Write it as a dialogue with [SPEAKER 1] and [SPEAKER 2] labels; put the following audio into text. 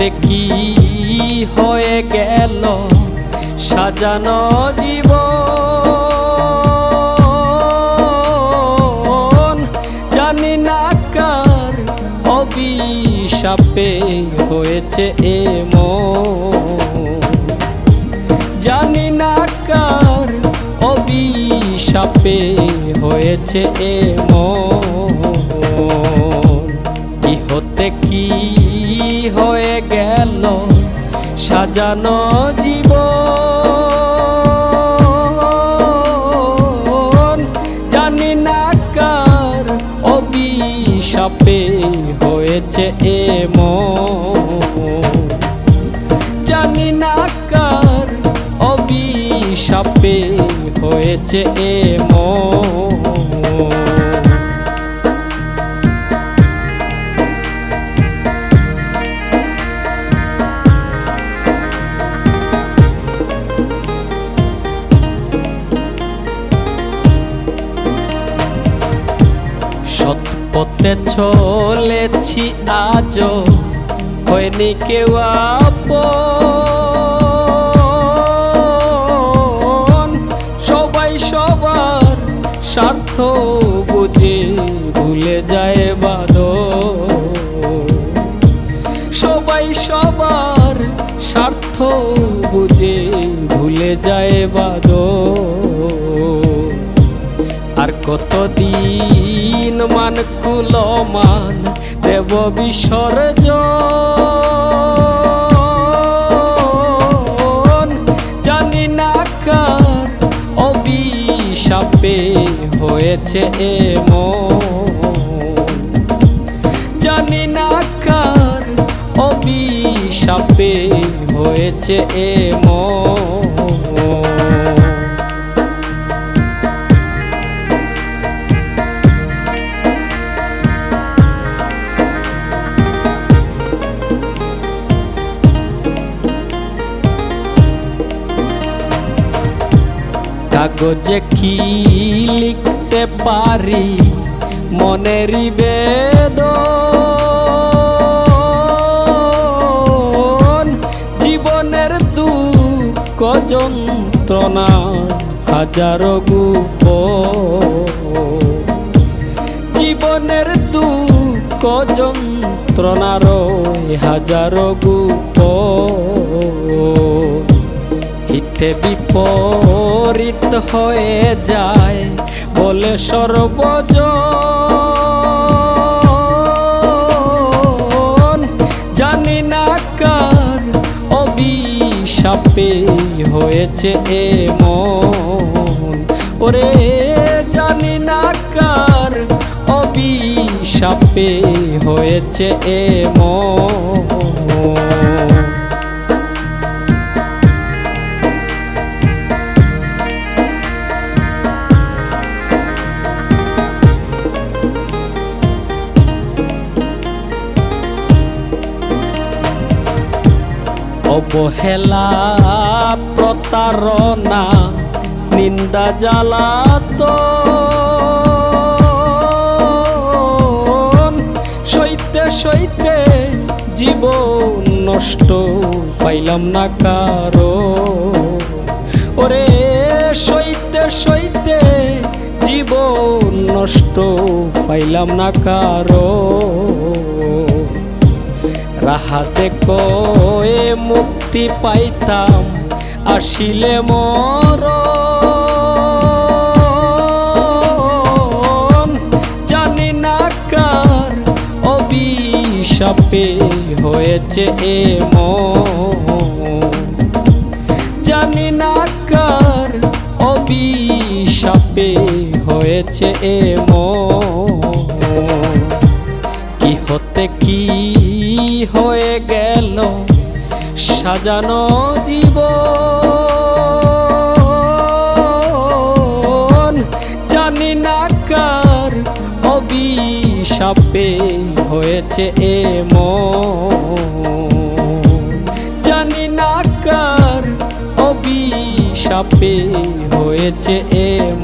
[SPEAKER 1] হতে কি হয়ে গেল? সাজানো জীবন। জানি না কার অভিশাপে হয়েছে এমন জানি না কার অভিশাপে হয়েছে এমন কি হতে কি হয়ে গেল সাজানো জীবন। জানি না কার অভিশাপে হয়েছে এমন জানি না কার অভিশাপে হয়েছে এমন পথে চলেছি আজও, হয়নি কেউ সবাই সবার স্বার্থ বুঝে ভুলে যায় বাদ সবাই সবার স্বার্থ বুঝে ভুলে যায় বাদ কতদিন মান কুলমান দেব বিসর্জন? জানি না কার অভিশাপে হয়েছে এমন। জানি না কার অভিশাপে হয়েছে এমন। কাগজে কি লিখতে পারি মনেরই বেদন। জীবনের দুঃখ যন্ত্রণা হাজারো গুপ। জীবনের দুঃখ যন্ত্রণার হাজারো গুপ। হিতে বিপরীত হয়ে যায় বলে সর্বজ। জানি না কার অভিশাপে হয়েছে এ এমন। ওরে, জানি না কার অভিশাপে হয়েছে এ এমন। অবহেলা, প্রতারণা, নিন্দা জ্বালাত। সইতে সইতে জীবন নষ্ট পাইলাম না কারও। ওরে, সইতে সইতে জীবন নষ্ট পাইলাম না কারও। রাহাতে কয়ে মুক্তি পাইতাম, আসিলে মর। জানি না কার অভিশাপে হয়েছে এমন জানি না কার অভিশাপে হয়েছে এমন হতে কি হয়ে গেল? সাজানো জীবন। জানি না কার অভিশাপে হয়েছে এমন জানি না কার অভিশাপে হয়েছে এমন